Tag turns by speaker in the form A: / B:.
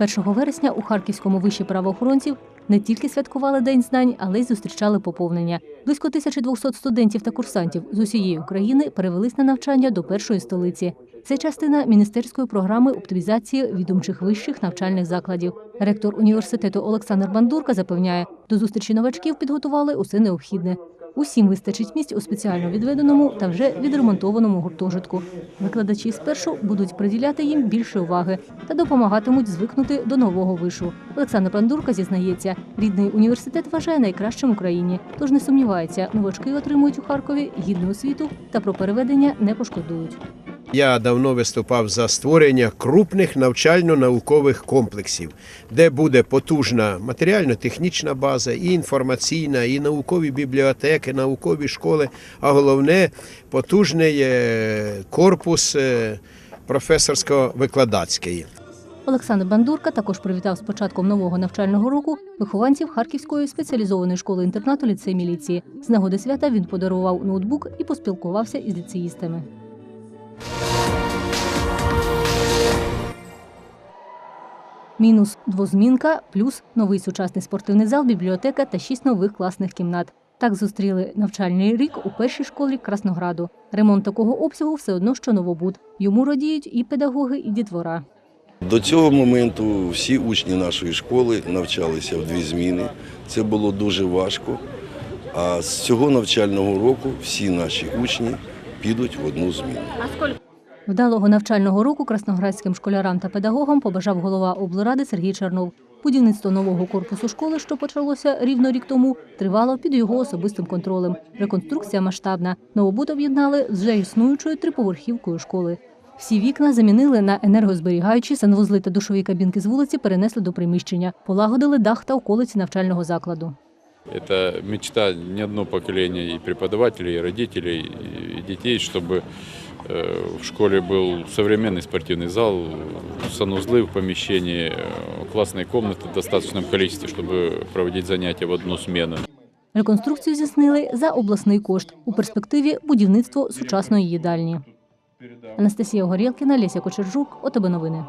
A: 1 вересня у Харківському виші правоохоронців не тільки святкували День знань, але й зустрічали поповнення. Близько 1200 студентів та курсантів з усієї України перевелись на навчання до першої столиці. Це частина міністерської програми оптимізації відомчих вищих навчальних закладів. Ректор університету Олександр Бандурка запевняє, до зустрічі новачків підготували усе необхідне. Усім вистачить місць у спеціально відведеному та вже відремонтованому гуртожитку. Викладачі спершу будуть приділяти їм більше уваги та допомагатимуть звикнути до нового вишу. Олександр Пандурка зізнається, рідний університет вважає найкращим в Україні, тож не сумнівається, новачки отримують у Харкові гідну освіту та про переведення не пошкодують.
B: Я давно виступав за створення крупних навчально-наукових комплексів, де буде потужна матеріально-технічна база, і інформаційна, і наукові бібліотеки, наукові школи, а головне потужний е, корпус е, професорсько-викладацький.
A: Олександр Бандурка також привітав з початком нового навчального року вихованців Харківської спеціалізованої школи інтернату ліцей міліції. З нагоди свята він подарував ноутбук і поспілкувався із ліцеїстами. Мінус двозмінка, плюс новий сучасний спортивний зал, бібліотека та шість нових класних кімнат. Так зустріли навчальний рік у першій школі Краснограду. Ремонт такого обсягу все одно, що новобуд. Йому радіють і педагоги, і дітвора.
C: До цього моменту всі учні нашої школи навчалися в дві зміни. Це було дуже важко. А з цього навчального року всі наші учні підуть в одну зміну.
A: Вдалого навчального року красноградським школярам та педагогам побажав голова облради Сергій Чернов. Будівництво нового корпусу школи, що почалося рівно рік тому, тривало під його особистим контролем. Реконструкція масштабна. Новобуд об'єднали з вже існуючою триповерхівкою школи. Всі вікна замінили на енергозберігаючі, санвузли та душові кабінки з вулиці перенесли до приміщення. Полагодили дах та околиці навчального закладу.
D: Это мечта не одно поколение и преподавателей, и родителей, и детей, чтобы э, в школе был современный спортивный зал, санузлы в помещении, э, классные комнаты в достаточном количестве, чтобы проводить занятия в одну смену.
A: Реконструкцію здійснили за обласний кошт. У перспективі будівництво сучасної їдальні. Анастасія Горєлкіна, Леся Кочержук, ОТБ новини.